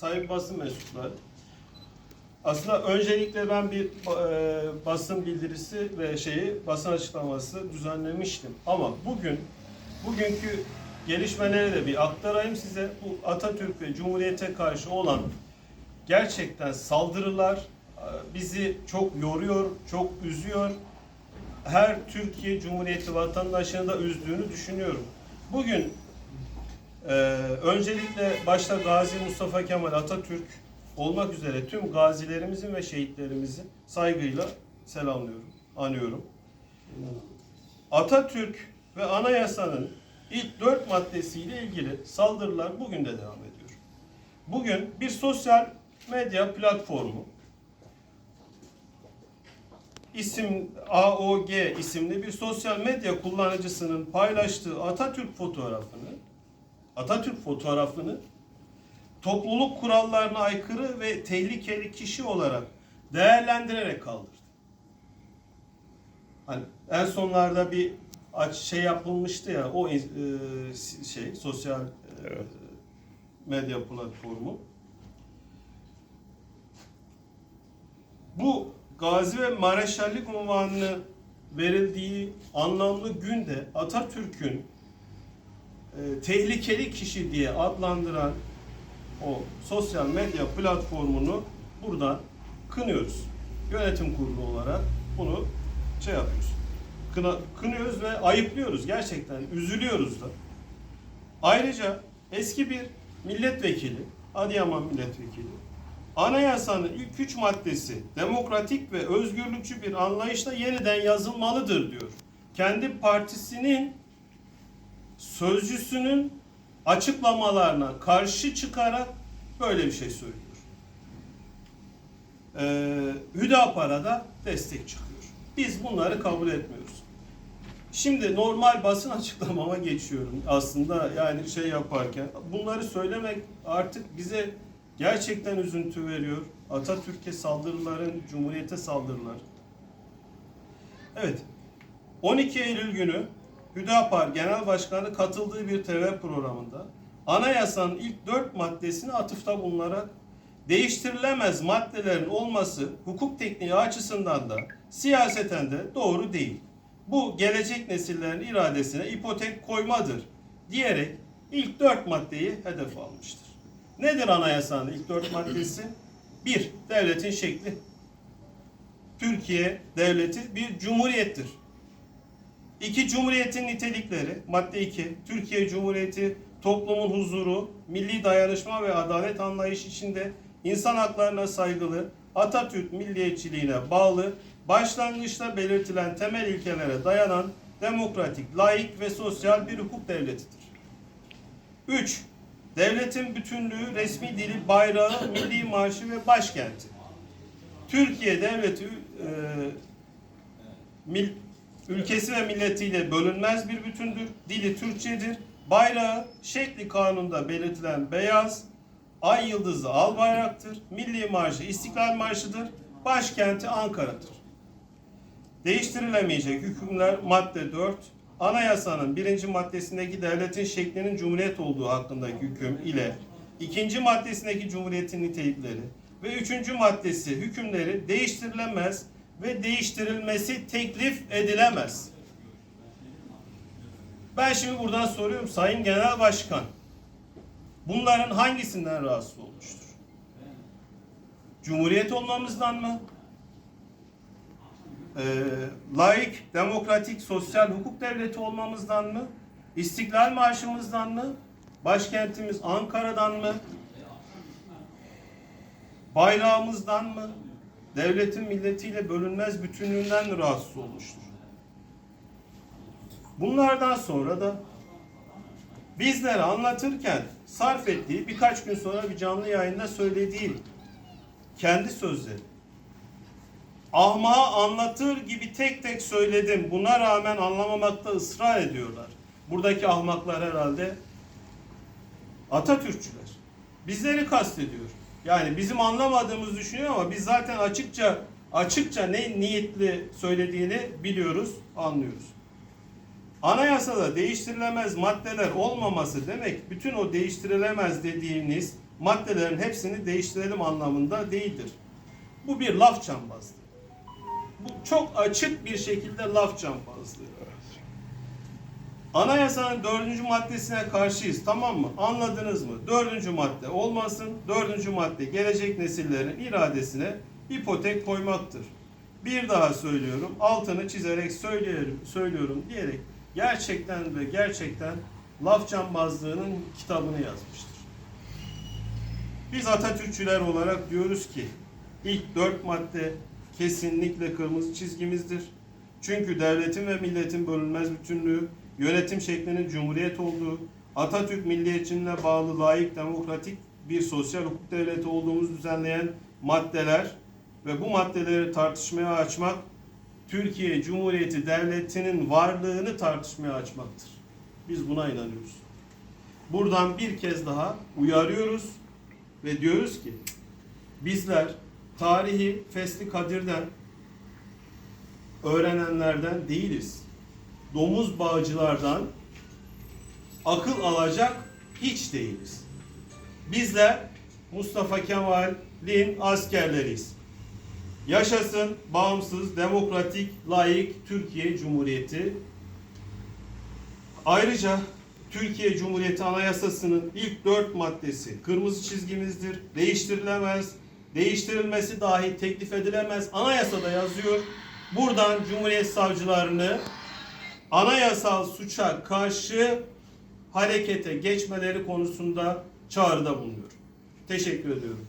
sayın basın mensupları. Aslında öncelikle ben bir e, basın bildirisi ve şeyi basın açıklaması düzenlemiştim. Ama bugün bugünkü gelişmeleri de bir aktarayım size. Bu Atatürk ve Cumhuriyete karşı olan gerçekten saldırılar e, bizi çok yoruyor, çok üzüyor. Her Türkiye Cumhuriyeti vatandaşını da üzdüğünü düşünüyorum. Bugün ee, öncelikle başta Gazi Mustafa Kemal Atatürk olmak üzere tüm gazilerimizin ve şehitlerimizi saygıyla selamlıyorum, anıyorum. Atatürk ve anayasanın ilk dört maddesiyle ilgili saldırılar bugün de devam ediyor. Bugün bir sosyal medya platformu isim AOG isimli bir sosyal medya kullanıcısının paylaştığı Atatürk fotoğrafını Atatürk fotoğrafını topluluk kurallarına aykırı ve tehlikeli kişi olarak değerlendirerek kaldırdı. Hani en sonlarda bir aç şey yapılmıştı ya o e, şey sosyal e, Evet. medya platformu. Bu Gazi ve Mareşallik unvanını verildiği anlamlı günde Atatürk'ün e, tehlikeli kişi diye adlandıran o sosyal medya platformunu buradan kınıyoruz. Yönetim kurulu olarak bunu şey yapıyoruz. Kına, kınıyoruz ve ayıplıyoruz gerçekten. Üzülüyoruz da. Ayrıca eski bir milletvekili, Adıyaman milletvekili, anayasanın ilk üç maddesi demokratik ve özgürlükçü bir anlayışla yeniden yazılmalıdır diyor. Kendi partisinin sözcüsünün açıklamalarına karşı çıkarak böyle bir şey söylüyor. Ee, Hüdapar'a da destek çıkıyor. Biz bunları kabul etmiyoruz. Şimdi normal basın açıklamama geçiyorum aslında yani şey yaparken. Bunları söylemek artık bize gerçekten üzüntü veriyor. Atatürk'e saldırıların, Cumhuriyet'e saldırılar. Evet. 12 Eylül günü Hüdapar Genel Başkanı katıldığı bir TV programında anayasanın ilk dört maddesine atıfta bulunarak değiştirilemez maddelerin olması hukuk tekniği açısından da siyaseten de doğru değil. Bu gelecek nesillerin iradesine ipotek koymadır diyerek ilk dört maddeyi hedef almıştır. Nedir anayasanın ilk dört maddesi? Bir, devletin şekli. Türkiye devleti bir cumhuriyettir. İki Cumhuriyetin nitelikleri, madde 2, Türkiye Cumhuriyeti toplumun huzuru, milli dayanışma ve adalet anlayışı içinde insan haklarına saygılı, Atatürk milliyetçiliğine bağlı, başlangıçta belirtilen temel ilkelere dayanan demokratik, laik ve sosyal bir hukuk devletidir. 3. Devletin bütünlüğü, resmi dili, bayrağı, milli marşı ve başkenti. Türkiye devleti e, mil, ülkesi ve milletiyle bölünmez bir bütündür. Dili Türkçedir. Bayrağı şekli kanunda belirtilen beyaz, ay yıldızlı al bayraktır. Milli marşı İstiklal Marşı'dır. Başkenti Ankara'dır. Değiştirilemeyecek hükümler madde 4. Anayasanın birinci maddesindeki devletin şeklinin cumhuriyet olduğu hakkındaki hüküm ile ikinci maddesindeki cumhuriyetin nitelikleri ve üçüncü maddesi hükümleri değiştirilemez ve değiştirilmesi teklif edilemez. Ben şimdi buradan soruyorum Sayın Genel Başkan. Bunların hangisinden rahatsız olmuştur? Cumhuriyet olmamızdan mı? Ee, laik, demokratik, sosyal hukuk devleti olmamızdan mı? İstiklal Marşımızdan mı? Başkentimiz Ankara'dan mı? Bayrağımızdan mı? Devletin milletiyle bölünmez bütünlüğünden rahatsız olmuştur? Bunlardan sonra da bizlere anlatırken sarf ettiği birkaç gün sonra bir canlı yayında söylediği kendi sözleri. Ahmağı anlatır gibi tek tek söyledim. Buna rağmen anlamamakta ısrar ediyorlar. Buradaki ahmaklar herhalde Atatürkçüler. Bizleri kastediyor. Yani bizim anlamadığımızı düşünüyor ama biz zaten açıkça açıkça ne niyetli söylediğini biliyoruz, anlıyoruz. Anayasada değiştirilemez maddeler olmaması demek bütün o değiştirilemez dediğiniz maddelerin hepsini değiştirelim anlamında değildir. Bu bir laf cambazlığı. Bu çok açık bir şekilde laf cambazlığı. Anayasanın dördüncü maddesine karşıyız tamam mı? Anladınız mı? Dördüncü madde olmasın. Dördüncü madde gelecek nesillerin iradesine ipotek koymaktır. Bir daha söylüyorum, altını çizerek söylüyorum, söylüyorum diyerek gerçekten ve gerçekten laf cambazlığının kitabını yazmıştır. Biz Atatürkçüler olarak diyoruz ki ilk dört madde kesinlikle kırmızı çizgimizdir. Çünkü devletin ve milletin bölünmez bütünlüğü, yönetim şeklinin cumhuriyet olduğu, Atatürk milliyetçiliğine bağlı layık demokratik bir sosyal hukuk devleti olduğumuzu düzenleyen maddeler ve bu maddeleri tartışmaya açmak Türkiye Cumhuriyeti Devleti'nin varlığını tartışmaya açmaktır. Biz buna inanıyoruz. Buradan bir kez daha uyarıyoruz ve diyoruz ki bizler tarihi Fesli Kadir'den öğrenenlerden değiliz. Domuz bağcılardan akıl alacak hiç değiliz. Bizler Mustafa Kemal'in askerleriyiz. Yaşasın bağımsız, demokratik, layık Türkiye Cumhuriyeti. Ayrıca Türkiye Cumhuriyeti Anayasası'nın ilk dört maddesi kırmızı çizgimizdir. Değiştirilemez. Değiştirilmesi dahi teklif edilemez. Anayasada yazıyor. Buradan Cumhuriyet savcılarını anayasal suça karşı harekete geçmeleri konusunda çağrıda bulunuyor. Teşekkür ediyorum.